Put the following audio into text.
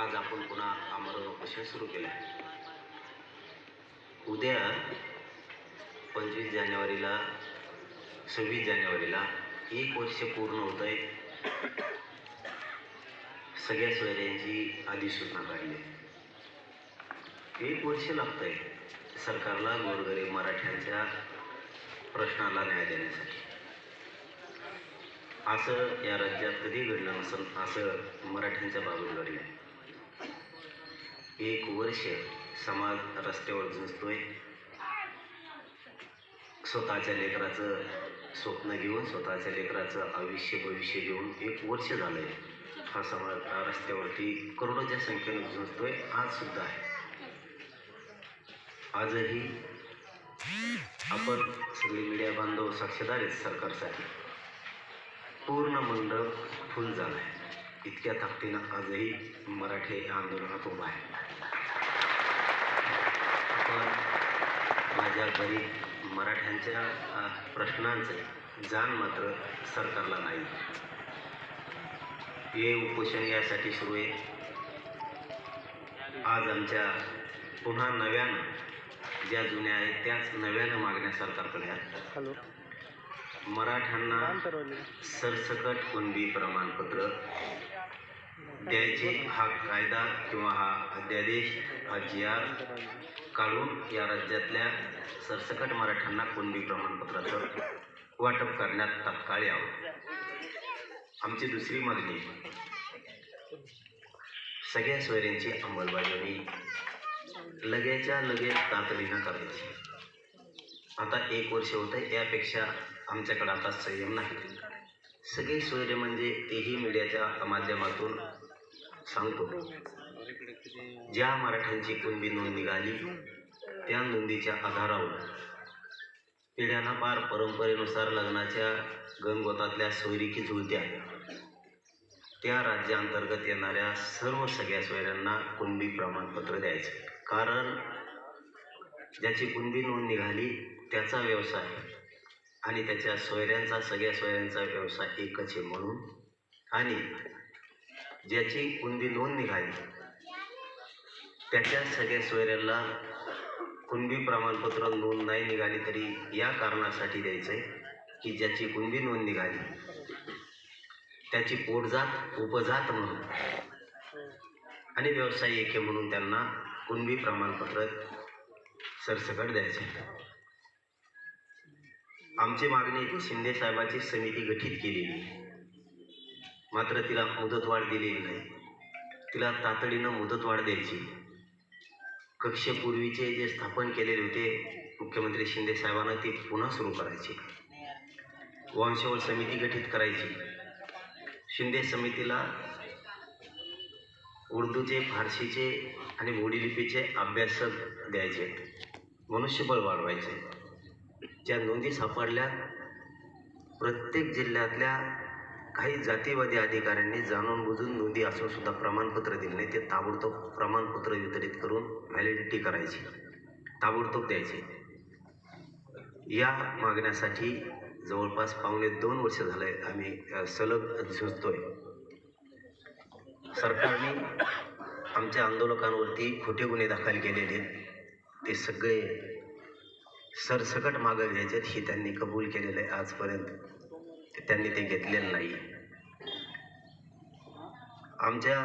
आज आपण पुन्हा आमरण उपोषण सुरू केलं आहे. उद्या पंचवीस जानेवारीला सव्वीस जानेवारीला एक वर्ष पूर्ण होत आहे सगळ्या सोयऱ्यांची अधिसूचना काढली आहे. एक वर्ष लागत आहे सरकारला गोरगरीब मराठ्यांच्या प्रश्नाला न्याय देण्यासाठी. असं या राज्यात कधी घडलं नसेल असं मराठ्यांच्या बाबतीत घडलं. एक वर्ष समाज रस्त्यावर झुंजतोय स्वतःच्या लेकराचं स्वप्न घेऊन स्वतःच्या लेकराचं आयुष्य भविष्य घेऊन एक वर्ष झालंय. हा समाज रस्त्यावरती करोडोच्या संख्येनं झुंजतोय आज सुद्धा आहे. आजही आपण सगळे मीडिया बांधव साक्षीदार आहेत सरकारसाठी. पूर्ण मंडप फुल झाला आहे इतक्या ताकदीनं आजही मराठी या आंदोलनात उभा आहे. पण माझ्या गरीब मराठ्यांच्या प्रश्नांचे जाण मात्र सरकारला नाही. हे उपोषण यासाठी सुरू आहे. आज आमच्या पुन्हा नव्यानं ज्या जुन्या आहेत त्याच नव्यानं मागण्या सरकारकडे आहेत. मराठ्यांना सरसकट कुणबी प्रमाणपत्र द्यायचे हा कायदा किंवा हा अध्यादेश हा जी आर काढून या राज्यातल्या सरसकट मराठ्यांना कुणबी प्रमाणपत्राचं वाटप करण्यात तात्काळ यावं. आमची दुसरी मागणी सगळ्या सोयऱ्यांची अंमलबजावणी लगेच्या लगेच तातडीनं करायची आता एक वर्ष होतं आहे यापेक्षा आमच्याकडे आता संयम नाही. सगळे सोयरे म्हणजे तेही मीडियाच्या माध्यमातून सांगतो. ज्या मराठ्यांची कुणबी नोंद निघाली त्या नोंदीच्या आधारावर पिढ्यांना पार परंपरेनुसार लग्नाच्या गणगोतातल्या सोयरीकी जुळत्या. त्या राज्याअंतर्गत येणाऱ्या सर्व सगळ्या सोयऱ्यांना कुणबी प्रमाणपत्र द्यायचं. कारण ज्याची कुणबी नोंद निघाली त्याचा व्यवसाय आणि त्याच्या सोयऱ्यांचा सगळ्या सोयऱ्यांचा व्यवसाय एकच आहे म्हणून. आणि ज्याची कुणबी नोंद निघाली. त्याच्या सगळ्या सोयऱ्यांना कुणबी प्रमाणपत्र नोंद नाही निघाली तरी या कारणासाठी द्यायचं आहे की ज्याची कुणबी नोंद निघाली त्याची पोटजात उपजात म्हणून. आणि व्यवसाय एके म्हणून त्यांना कुणबी प्रमाणपत्र सरसकट द्यायचे आमची मागणी शिंदे साहेबाची समिती गठीत केलेली मात्र तिला मुदतवाढ दिलेली नाही. तिला तातडीनं मुदतवाढ द्यायची. कक्षेपूर्वीचे जे स्थापन केलेले होते मुख्यमंत्री शिंदे साहेबांना ते पुन्हा सुरू करायचे. वंशवळ समिती गठीत करायची. शिंदे समितीला उर्दूचे फारसीचे आणि मोडी लिपीचे अभ्यासक द्यायचे. मनुष्यबळ वाढवायचे. ज्या नोंदी सापडल्या प्रत्येक जिल्ह्यातल्या काही जातीवादी अधिकाऱ्यांनी जाणून बुजून नोंदी असून सुद्धा प्रमाणपत्र दिले नाही. ते ताबडतोब प्रमाणपत्र वितरित करून व्हॅलिडिटी करायची ताबडतोब द्यायचे. या मागण्यासाठी जवळपास पावणे दोन वर्ष झाले आम्ही सलग झुजतोय सरकारने आमच्या आंदोलकांवरती खोटे गुन्हे दाखल केलेले आहेत. ते सगळे सरसकट मागं घ्यायचे हे त्यांनी कबूल केलेलं आहे आजपर्यंत. त्यांनी ते घेतलेलं नाही. आमच्या